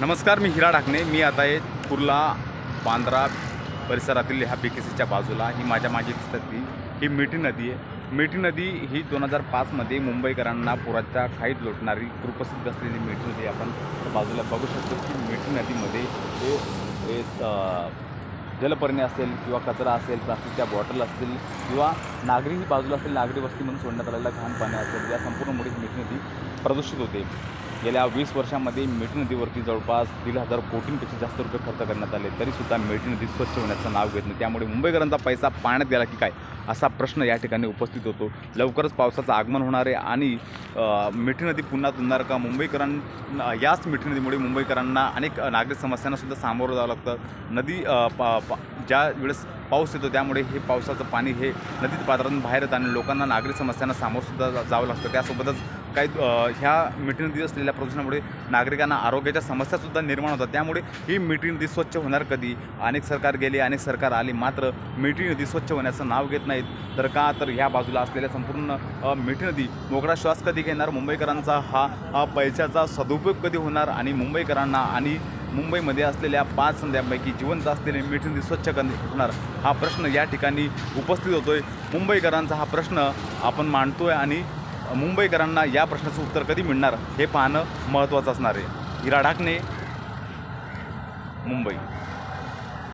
नमस्कार मी हिरा ढाकणे. मी आता आहे कुर्ला बांद्रा परिसरातील ह्या बी के सीच्या बाजूला. ही माझ्या मागे दिसतात ती. ही मिठी नदी आहे. मिठी नदी ही दोन हजार पाचमध्ये मुंबईकरांना पुराच्या खाईत लोटणारी कुप्रसिद्ध असलेली मिठी नदी आपण बाजूला बघू शकतो की मिठी नदीमध्ये हे जलपर्णी असेल किंवा कचरा असेल प्लास्टिकच्या बॉटल असतील किंवा नागरी ही बाजूला असेल नागरी वस्ती म्हणून सोडण्यात आलेला घाण पाणी असेल या संपूर्ण मुळे मिठी नदी प्रदूषित होते. गेल्या वीस वर्षामध्ये मिठी नदीवरती जवळपास दीड हजार कोटींपेक्षा जास्त रुपये खर्च करण्यात आले तरीसुद्धा मिठी नदी स्वच्छ होण्याचं नाव घेत नाही. त्यामुळे मुंबईकरांचा पैसा पाण्यात गेला की काय असा प्रश्न या ठिकाणी उपस्थित होतो. लवकरच पावसाचं आगमन होणार आहे आणि मिठी नदी पुन्हा तुंबणार का? मुंबईकरांना याच मिठी नदीमुळे मुंबईकरांना अनेक नागरिक समस्यांनासुद्धा सामोरं जावं लागतं. नदी पा पा ज्या वेळेस पाऊस येतो त्यामुळे हे पावसाचं पाणी हे नदीत पात्रातून बाहेर येतं आणि लोकांना नागरिक समस्यांना सामोरंसुद्धा जावं लागतं. त्यासोबतच काही ह्या मिठी नदी असलेल्या प्रदूषणामुळे नागरिकांना आरोग्याच्या समस्यासुद्धा निर्माण होतात. त्यामुळे ही मिठी नदी स्वच्छ होणार कधी? अनेक सरकार गेले अनेक सरकार आली मात्र मिठी नदी स्वच्छ होण्याचं नाव घेत नाहीत. तर का? तर ह्या बाजूला असलेल्या संपूर्ण मिठी नदी मोकळा श्वास कधी घेणार? मुंबईकरांचा हा पैशाचा सदुपयोग कधी होणार? आणि मुंबईकरांना आणि मुंबईमध्ये असलेल्या पाच संध्यापैकी जिवंत असलेली मिठी नदी स्वच्छ कधी होणार? हा प्रश्न या ठिकाणी उपस्थित होतोय. मुंबईकरांचा हा प्रश्न आपण मांडतोय आणि मुंबईकरांना या प्रश्नाचं उत्तर कधी मिळणार हे पाहणं महत्त्वाचं असणार आहे. इरा ढाकणे मुंबई.